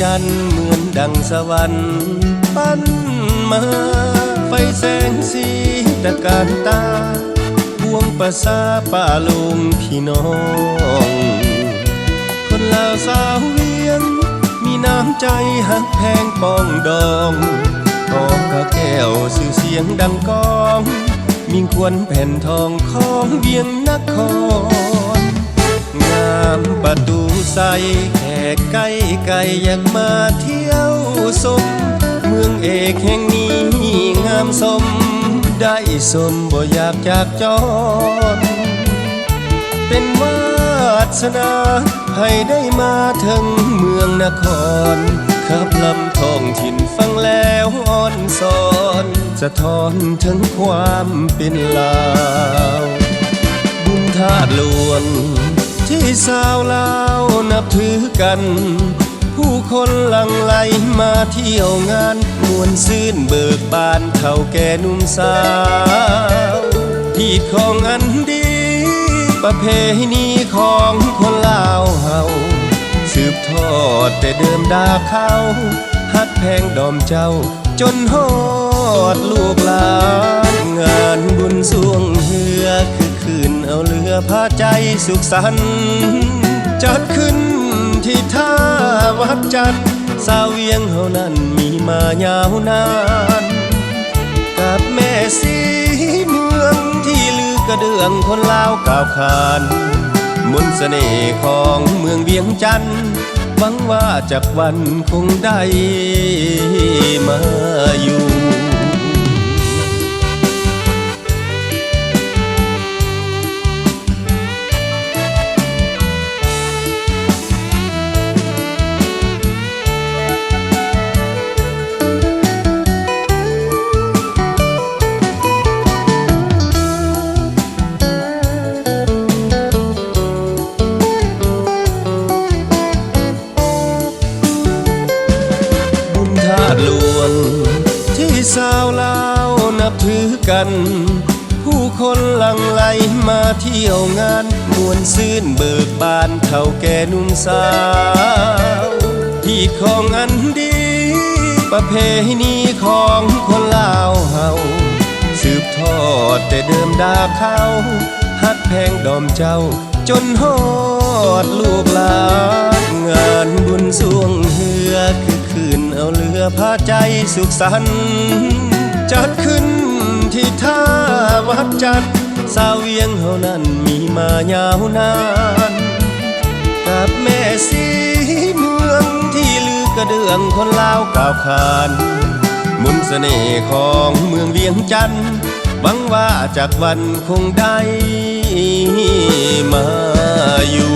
จันทร์เหมือนดังสวรรค์ปั้นมาไฟแสงสีตะการตาพวงประสาป่าลุงพี่น้อง คนลาวสาวเวียง มีน้ำใจหักแพงปองดองกองพระแก้วสื่อเสียงดังกอง มิ่งควรแผ่นทองของเวียงนครามประตูใสแขกไกลไกลอยากมาเที่ยวสม เมืองเอกแห่งนี้งามสม ได้สมบ่อยากจากจรเป็นวาสนาให้ได้มาถึงเมืองนครขับลำทองถิ่นฟังแล้วอ่อนสอนสะท้อนถึงความเป็นลาว บุญธาตุหลวง ที่สาวลาวนับถือกัน ผู้คนหลังไหลมาเที่ยวงาน มวนซื่นเบิกบานเท่าแก่นุ่มสาวที่ของอันดี ประเพณีของคนลาวเฮาสืบทอดแต่เดิมดาเขาฮักแพงดอมเจ้า จนฮอดลูกหลานงานบุญสวงเฮือคือคื นเอาเรือพาใจสุขสันต์จัดขึ้นที่ท่าวัดจันสาวเวียงเฮานั้นมีมายาวนาน กับแม่สีเมืองที่ลือกระเดืองคนลาวกล่าวขานมนต์เสน่ห์ของเมืองเวียงจันทร์หวังว่าจากวันคงได้มา กัน ผู้คนหลังไหลมาเที่ยวงาน มวนซื่นเบิกบานเท่าแก่นุ่มสาวที่ของอันดี ประเพณีของคนลาวเฮาสืบทอดแต่เดิมดาเขาฮักแพงดอมเจ้า จนฮอดลูกหลานงานบุญสวงเฮือคือคืนเอาเรือพาใจสุขสันต์จัดขึ้น ที่ท่าวัดจันทร์สาวเวียงเฮานั้นมีมายาวนาน กับแม่สีเมืองที่ลือกระเดืองคนลาวกล่าวขานมุนเสน่ห์ของเมืองเวียงจันทร์หวังว่าจากวันคงได้มาอยู่